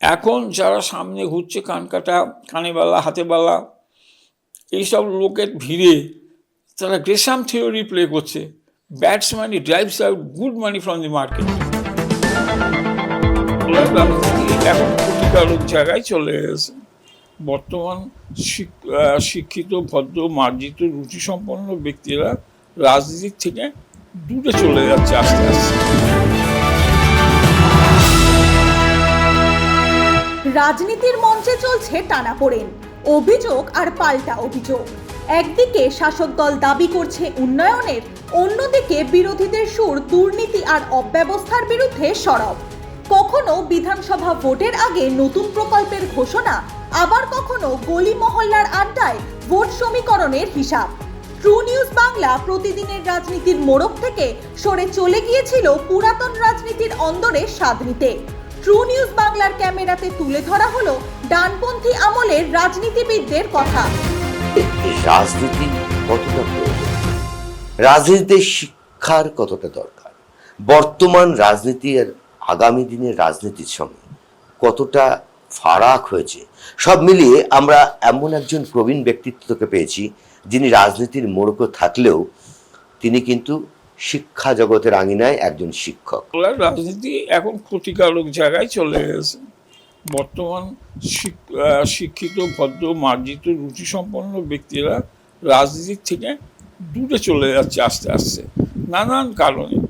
এখন যারা সামনে ঘুরছে কান কাটা, কানে বালা, হাতে বালা, এইসব লোকের ভিড়ে তারা গ্রেসাম থিওরি প্লে করছে। Bad money drives out good money from the market এখন ক্ষতিকারক জায়গায় চলে গেছে বর্তমান শিক- শিক্ষিত, ভদ্র, মার্জিত, রুচিসম্পন্ন ব্যক্তিরা রাজনীতির থেকে দূরে চলে যাচ্ছে আস্তে আস্তে। রাজনীতির মঞ্চে চলছে টানাপোড়েন। অভিযোগ আর পাল্টা অভিযোগ। একদিকে শাসক দল দাবি করছে উন্নয়নের, অন্যদিকে বিরোধীদের সুর, দুর্নীতি আর অব্যবস্থার বিরুদ্ধে সরব। কখনো বিধানসভা ভোটের আগে নতুন প্রকল্পের ঘোষণা, আবার কখনো গলি মহল্লার আড্ডায় ভোট সমীকরণের হিসাব। ট্রু নিউজ বাংলা প্রতিদিনের রাজনীতির মোড়ক থেকে সরে চলে গিয়েছিল পুরাতন রাজনীতির অন্দরে স্বাদ নিতে। ট্রু নিউজ বাংলার ক্যামেরাতে তুলে ধরা হলো ডানপন্থী আমলের রাজনীতিবিদদের কথা। রাজনীতি কতটা প্রয়োজন? রাজনীতিতে শিক্ষার কতটা দরকার? বর্তমান রাজনীতি আর আগামী দিনের রাজনীতির সঙ্গে কতটা ফারাক হয়েছে? সব মিলিয়ে আমরা এমন একজন প্রবীণ ব্যক্তিত্বকে পেয়েছি যিনি রাজনীতির মোড়ক থাকলেও তিনি কিন্তু শিক্ষা জগতের আঙিনায় একজন শিক্ষক। রাজনীতি এখন ক্ষতিকারক জায়গায় চলে গেছে বর্তমান শিক- শিক্ষিত, ভদ্র, মার্জিত, রুচিসম্পন্ন ব্যক্তিরা রাজনীতির থেকে দূরে চলে যাচ্ছে আস্তে আস্তে, নানান কারণে।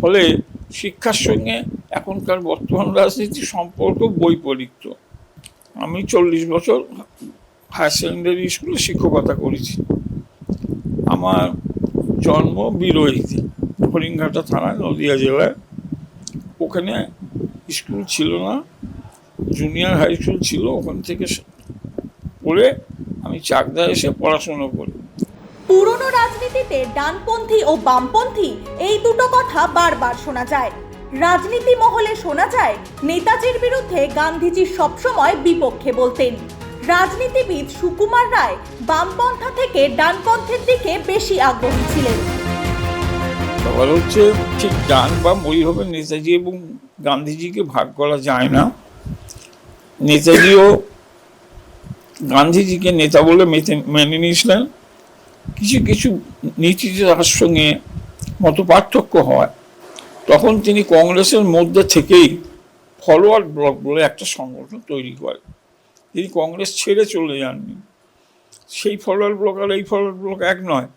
ফলে শিক্ষার সঙ্গে এখনকার বর্তমান রাজনীতির সম্পর্ক বৈপরীত্য। আমি চল্লিশ বছর হায়ার সেকেন্ডারি স্কুলে শিক্ষকতা করেছি। আমার জন্ম বিরোহীতে হরিণঘাটা থানা নদিয়া জেলায়। ওখানে স্কুল ছিল না জুনিয়র হাই স্কুল ছিল, ওখান থেকে পড়ে আমি চাকদা এসে পড়াশুনো করি। পুরনো রাজনীতিতে ডানপন্থী ও বামপন্থী, এই দুটো কথা বারবার শোনা যায়। রাজনীতি মহলে শোনা যায়, নেতাজির বিরুদ্ধে গান্ধীজি সবসময় বিপক্ষে বলতেন। রাজনীতিবিদ সুকুমার রায় বামপন্থা থেকে ডানপন্থের দিকে বেশি আগ্রহী ছিলেন। ব্যাপার হচ্ছে, ঠিক ডান বা মই হবে নেতাজি এবং গান্ধীজিকে ভাগ করা যায় না। নেতাজিও গান্ধীজিকে নেতা বলে মেনে নিয়েছিলেন। কিছু কিছু নীতিতে তার সঙ্গে মত পার্থক্য হয়। তখন তিনি কংগ্রেসের মধ্যে থেকেই ফলোয়ার ব্লক বলে একটা সংগঠন তৈরি করেন। তিনি কংগ্রেস ছেড়ে চলে যাননি। সেই ফলোয়ার ব্লক আর এই ফলোয়ার ব্লক এক নয়।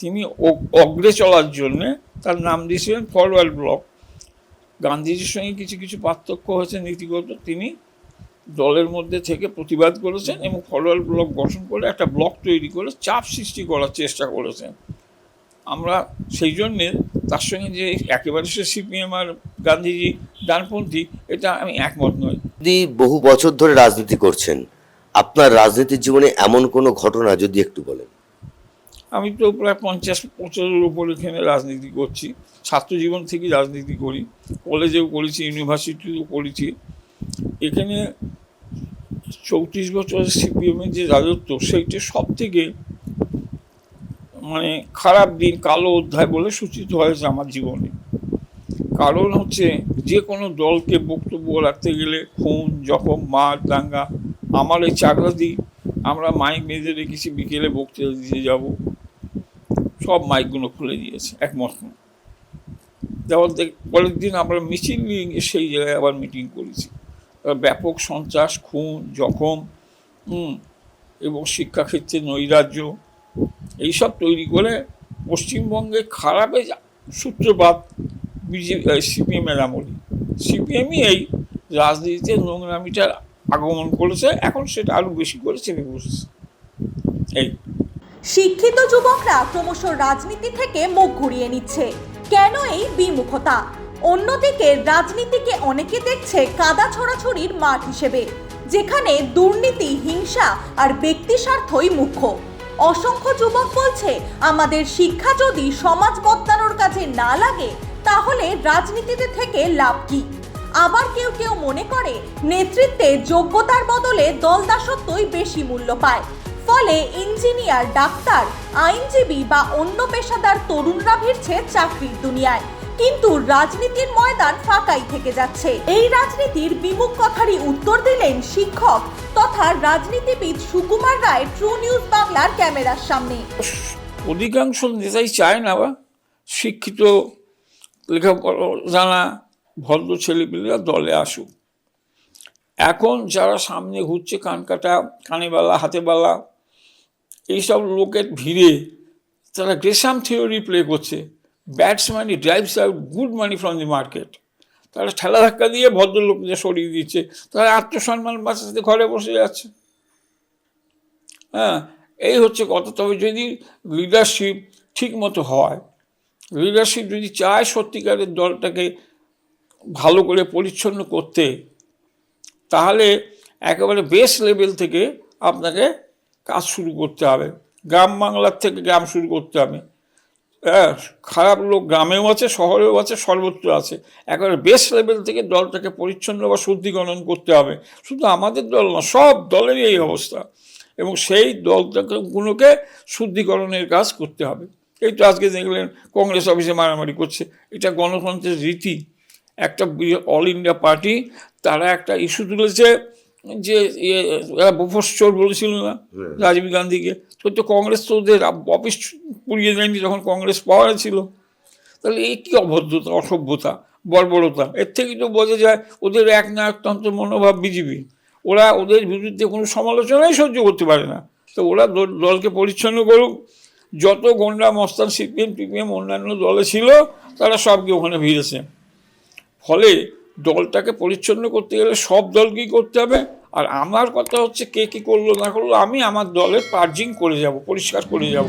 তিনি অগ্রে চলার জন্যে তার নাম দিয়েছিলেন ফরওয়ার্ড ব্লক। গান্ধীজির সঙ্গে কিছু কিছু পার্থক্য হয়েছে নীতিগত। তিনি দলের মধ্যে থেকে প্রতিবাদ করেছেন এবং ফরওয়ার্ড ব্লক গঠন করে একটা ব্লক তৈরি করে চাপ সৃষ্টি করার চেষ্টা করেছেন। আমরা সেই জন্যে তার সঙ্গে যে একেবারে সে সিপিএম আর গান্ধীজি ডানপন্থী, এটা আমি একমত নই। যদি বহু বছর ধরে রাজনীতি করছেন। আপনার রাজনীতির জীবনে এমন কোনো ঘটনা যদি একটু বলেন। আমি তো প্রায় পঞ্চাশ বছরের উপর এখানে রাজনীতি করছি ছাত্র জীবন থেকে রাজনীতি করি, কলেজেও করেছি, ইউনিভার্সিটিতেও করেছি। এখানে চৌত্রিশ বছরের সিপিএমের যে রাজত্ব, সেইটা সব থেকে মানে খারাপ দিন, কালো অধ্যায় বলে সূচিত হয়েছে আমার জীবনে। কারণ হচ্ছে যে কোনো দলকে বক্তব্য রাখতে গেলে খুন, জখম, মার, দাঙ্গা, আমার এই চাকরা দিই আমরা মাইক বেঁধে রেখেছি, বিকেলে বক্তৃতা দিতে যাব। সব মাইকগুলো খুলে দিয়েছে একমত না। তারপর দেখ- পরের দিন আমরা মিছিল নিয়ে সেই জায়গায় আবার মিটিং করেছি। ব্যাপক সন্ত্রাস, খুন, জখম এবং শিক্ষাক্ষেত্রে নৈরাজ্য, এইসব তৈরি করে পশ্চিমবঙ্গে খারাপে সূত্রপাত বিজেপি সিপিএমের আমলে। সিপিএমই এই রাজনীতিতে নোংরামিটার আগমন করেছে, এখন সেটা আরও বেশি করে চেপে বসেছে এই শিক্ষিত যুবকরা ক্রমশ রাজনীতি থেকে মুখ ঘুরিয়ে নিচ্ছে। কেন এই বিমুখতা? অন্যদিকে রাজনীতিকে অনেকে দেখছে কাদা ছড়াছড়ির মাঠ হিসেবে, যেখানে দুর্নীতি, হিংসা আর ব্যক্তি স্বার্থই মুখ্য। অসংখ্য যুবক বলছে, আমাদের শিক্ষা যদি সমাজ বদলানোর কাজে না লাগে, তাহলে রাজনীতিতে থেকে লাভ কি? আবার কেউ কেউ মনে করে, নেতৃত্বে যোগ্যতার বদলে দলদাসত্বই বেশি মূল্য পায়। ফলে ইঞ্জিনিয়ার, ডাক্তার, আইনজীবী বা অন্য পেশাদার তরুণরা ভিড়ছে চাকরির দুনিয়ায়। কিন্তু রাজনীতির ময়দান ফাঁকাই থেকে যাচ্ছে। এই রাজনীতির বিমুখ কথারই উত্তর দিলেন শিক্ষক তথা রাজনীতিবিদ সুকুমার রায় ট্রু নিউজ বাংলার ক্যামেরার সামনে। অধিকাংশ নেতাই চায় না বা শিক্ষিত লেখাপড়া জানা ভদ্র ছেলেপিলেরা দলে আসুক। এখন যারা সামনে ঘুরছে কান কাটা কানেবালা হাতেবালা এইসব লোকের ভিড়ে তারা গ্রেসাম থিওরি প্লে করছে। Bad money drives out good money from the market তারা ঠেলা ধাক্কা দিয়ে ভদ্রলোকদের সরিয়ে দিচ্ছে। তারা আত্মসম্মান বাঁচাতে ঘরে বসে যাচ্ছে। হ্যাঁ এই হচ্ছে কথা। তবে যদি লিডারশিপ ঠিক মতো হয় লিডারশিপ যদি চায় সত্যিকারের দলটাকে ভালো করে পরিচ্ছন্ন করতে, তাহলে একেবারে বেস লেভেল থেকে আপনাকে কাজ শুরু করতে হবে। গ্রাম বাংলার থেকে গ্রাম শুরু করতে হবে। হ্যাঁ খারাপ লোক গ্রামেও আছে, শহরেও আছে, সর্বত্র আছে। একেবারে বেস লেভেল থেকে দলটাকে পরিচ্ছন্ন বা শুদ্ধিকরণ করতে হবে। শুধু আমাদের দল না, সব দলেরই এই অবস্থা। এবং সেই দলটাকে, গুলোকে শুদ্ধিকরণের কাজ করতে হবে। এই তো আজকে দেখলেন, কংগ্রেস অফিসে মারামারি করছে। এটা গণতন্ত্রের রীতি। একটা অল ইন্ডিয়া পার্টি তারা একটা ইস্যু তুলেছে যে ইয়ে, এরা চোর বলেছিল না? রাজীব গান্ধীকে। তো কংগ্রেস তো ওদের অফিস পুড়িয়ে দেয়নি যখন কংগ্রেস পাওয়ারে ছিল। তাহলে এই কী অভদ্রতা অসভ্যতা বর্বরতা? এর থেকেই তো বোঝা যায় ওদের এক নায়কতন্ত্র মনোভাব বিজেপি। ওরা ওদের বিরুদ্ধে কোনো সমালোচনাই সহ্য করতে পারে না। তো ওরা দল- দলকে পরিচ্ছন্ন করুক। যত গন্ডা মস্তান সিপিএম টিপিএম অন্যান্য দলে ছিল তারা সবকে ওখানে ভিড়েছে। ফলে দলটাকে পরিচ্ছন্ন করতে গেলে সব দলকেই করতে হবে? আর আমার কথা হচ্ছে কে কী করল না করল, আমি আমার দলের পার্জিং করে যাব, পরিষ্কার করে যাব।